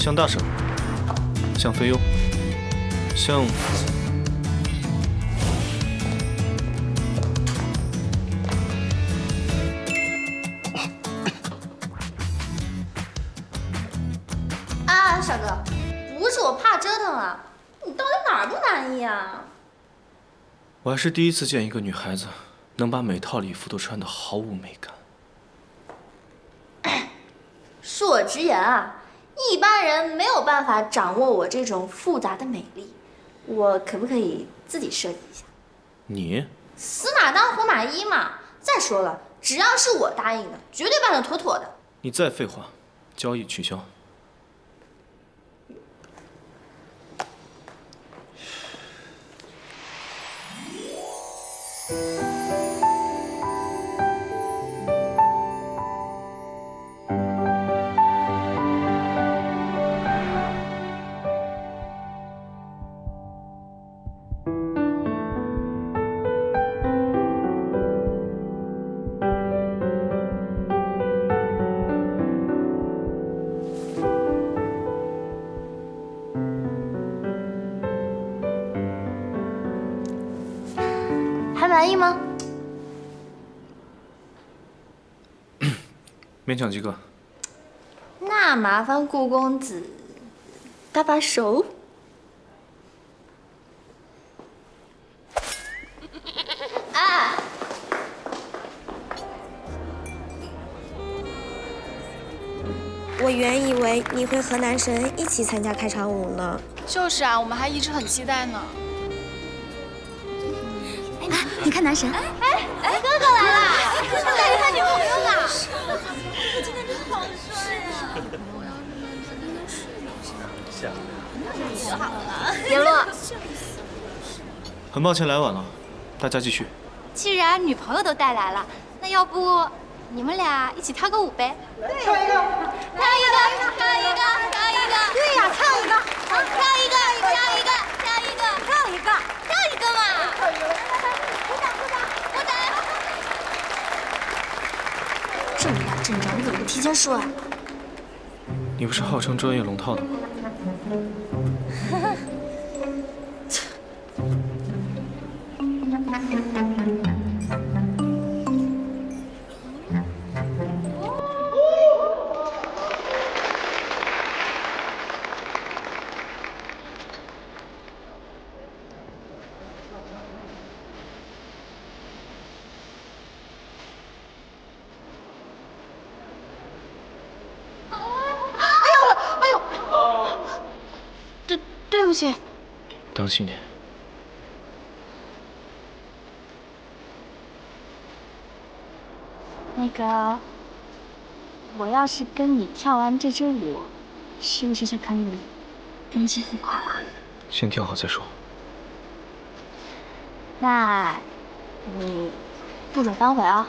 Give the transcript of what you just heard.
向大圣，向菲佣，向……啊，小哥，不是我怕折腾啊，你到底哪儿不满意啊？我还是第一次见一个女孩子能把每套礼服都穿得毫无美感。恕我直言啊，一般人没有办法掌握我这种复杂的美丽，我可不可以自己设计一下？你死马当活马医嘛。再说了，只要是我答应的，绝对办得妥妥的。你再废话，交易取消。还满意吗？勉强及格。那麻烦顾公子搭把手。哎，我原以为你会和男神一起参加开场舞呢。就是啊，我们还一直很期待呢。你看男神，哎哎，哥哥来了，哥哥带着他女朋友呢。今天真好帅啊！联络。很抱歉来晚了，大家继续。既然女朋友都带来了，那要不你们俩一起跳个舞呗？跳一个，跳一个，跳一个，跳一个。对呀，跳一个，跳一个，跳一个，跳一个，跳一个，跳一个嘛。跳一个，鼓掌，鼓掌，鼓掌。这么大阵仗，你怎么不提前说啊？你不是号称专业龙套的吗？对不起。当心点。那个，我要是跟你跳完这支舞，是不是就可以跟继续快了？先跳好再说。那，你不准反悔啊！